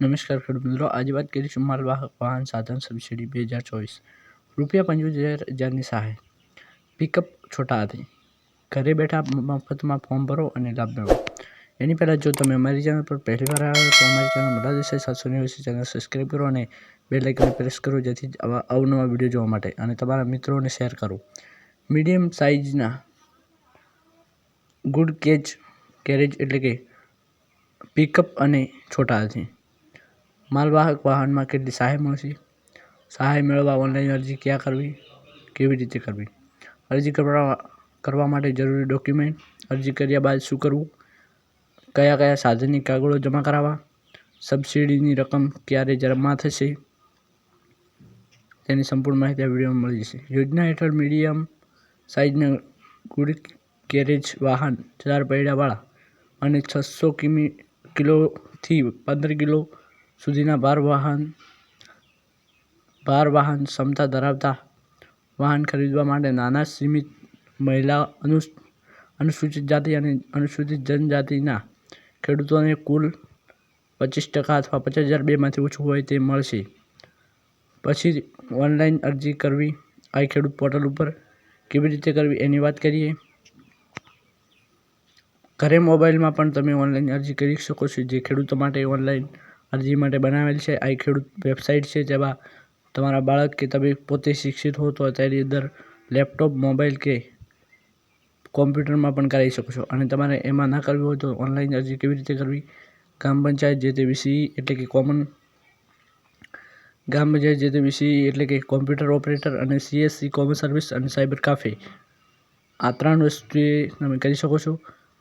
નમસ્કાર ખેડૂત મિત્રો, આજે વાત કરીશું માલવાહક વાહન સાધન સબસિડી બે હજાર ચોવીસ. રૂપિયા પંચોતેર હજારની સહાય. પિકઅપ છોટા હાથી. ઘરે બેઠા મફતમાં ફોર્મ ભરો અને લાભ મેળવો. એની પહેલાં જો તમે અમારી ચેનલ પર પહેલી વાર આવ્યા તો અમારી ચેનલ બધા દિવસે સાતસો નેવ્યાસી ચેનલ સબસ્ક્રાઈબ કરો અને બે લાઇકને પ્રેસ કરો જેથી આવા અવનવા વીડિયો જોવા માટે અને તમારા મિત્રોને શેર કરો. મીડિયમ સાઇઝના ગુડ કેજ કેરેજ એટલે કે પિકઅપ અને છોટા હાથી. માલવાહક વાહનમાં કેટલી સહાય મળશે? સહાય મેળવવા ઓનલાઈન અરજી ક્યાં કરવી? કેવી રીતે કરવી? અરજી કરવા કરવા માટે જરૂરી ડોક્યુમેન્ટ, અરજી કર્યા બાદ શું કરવું? કયા કયા સાધનની કાગળો જમા કરાવવા? સબસિડીની રકમ ક્યારે જમા થશે? તેની સંપૂર્ણ માહિતી આ વિડીયોમાં મળી જશે. યોજના હેઠળ મીડિયમ સાઇઝના ગુડ કેરેજ વાહન ચાર પૈડાવાળા અને છસો કિમી કિલોથી પંદર કિલો સુધીના ભાર વાહન ભાર વાહન ક્ષમતા ધરાવતા વાહન ખરીદવા માટે નાના સીમિત મહિલા અનુ અનુસૂચિત જાતિ અને અનુસૂચિત જનજાતિના ખેડૂતોને કુલ પચીસ ટકા અથવા પચાસ હજાર બેમાંથી ઓછું હોય તે મળશે. પછી ઓનલાઈન અરજી કરવી, આઈ ખેડૂત પોર્ટલ ઉપર કેવી રીતે કરવી એની વાત કરીએ. ઘરે મોબાઈલમાં પણ તમે ઓનલાઈન અરજી કરી શકો છો, જે ખેડૂતો માટે ઓનલાઈન અરજી માટે બનાવેલ છે. આ ખેડૂત વેબસાઇટ છે જેમાં તમારા બાળક કે તમે પોતે શિક્ષિત હો તો તેની અંદર લેપટોપ મોબાઈલ કે કોમ્પ્યુટરમાં પણ કરાવી શકો છો. અને તમારે એમાં ના કરવી હોય તો ઓનલાઈન અરજી કેવી રીતે કરવી? ગ્રામ પંચાયત જે તે વીસી એટલે કે કોમન ગ્રામ પંચાયત જે તે વીસી એટલે કે કોમ્પ્યુટર ઓપરેટર અને સીએસસી કોમન સર્વિસ અને સાયબર કાફે આ ત્રણ વસ્તુએ તમે કરી શકો છો.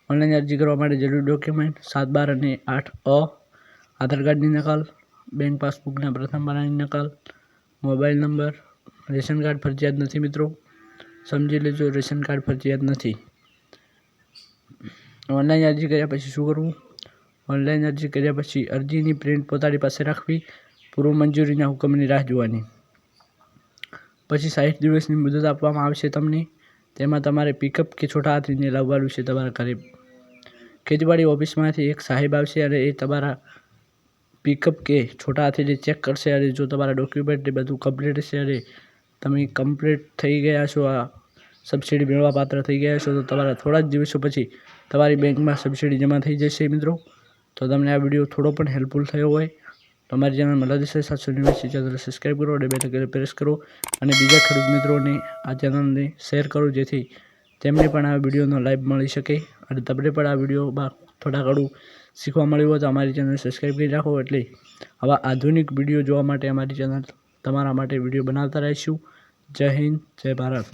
ઓનલાઈન અરજી કરવા માટે જરૂરી ડોક્યુમેન્ટ સાત બાર અને આઠ અ આધાર કાર્ડની નકલ બેંક પાસબુકના પ્રથમ પાનાની નકલ મોબાઈલ નંબર રેશન કાર્ડ ફરજિયાત નથી મિત્રો. સમજી લેજો, રેશન કાર્ડ ફરજિયાત નથી. ઓનલાઈન અરજી કર્યા પછી શું કરવું? ઓનલાઈન અરજી કર્યા પછી અરજીની પ્રિન્ટ પોતાની પાસે રાખવી, પૂર્વ મંજૂરીના હુકમની રાહ જોવાની. પછી સાઠ દિવસની મુદત આપવામાં આવશે તમને. તેમાં તમારે પિકઅપ કે છોટા હાથીને લાવવાનું છે તમારા ઘરે. ખેતીવાડી ઓફિસમાંથી એક સાહેબ આવશે અને એ તમારા પિકઅપ કે છોટા જે ચેક કરશે અને જો તમારા ડોક્યુમેન્ટ ને બધું કમ્પ્લીટ છે અને તમે કમ્પ્લીટ થઈ ગયા છો, આ સબસિડી મેળવવા પાત્ર થઈ ગયા છો, તો તમારા થોડા જ દિવસો પછી તમારી બેંકમાં સબસિડી જમા થઈ જશે મિત્રો. તો તમને આ વીડિયો થોડો પણ હેલ્પફુલ થયો હોય. તમારી ચેનલ મલા દેશે સાતસો નેવ્યાસી ચેનલ સબસ્ક્રાઈબ કરો અને બે ટકે પ્રેસ કરો. અને બીજા ખેડૂત મિત્રોને આ ચેનલને શેર કરો, જેથી તેમને પણ આ વિડીયોનો લાઈવ મળી શકે અને તમને પણ આ વિડીયોમાં ઘણું શીખવા મળ્યું હોય તો અમારી ચેનલ સબસ્ક્રાઈબ કરી રાખો. એટલે આવા આધુનિક વીડિયો જોવા માટે અમારી ચેનલ તમારા માટે વીડિયો બનાવતા રહીશું. જય હિન્દ, જય ભારત.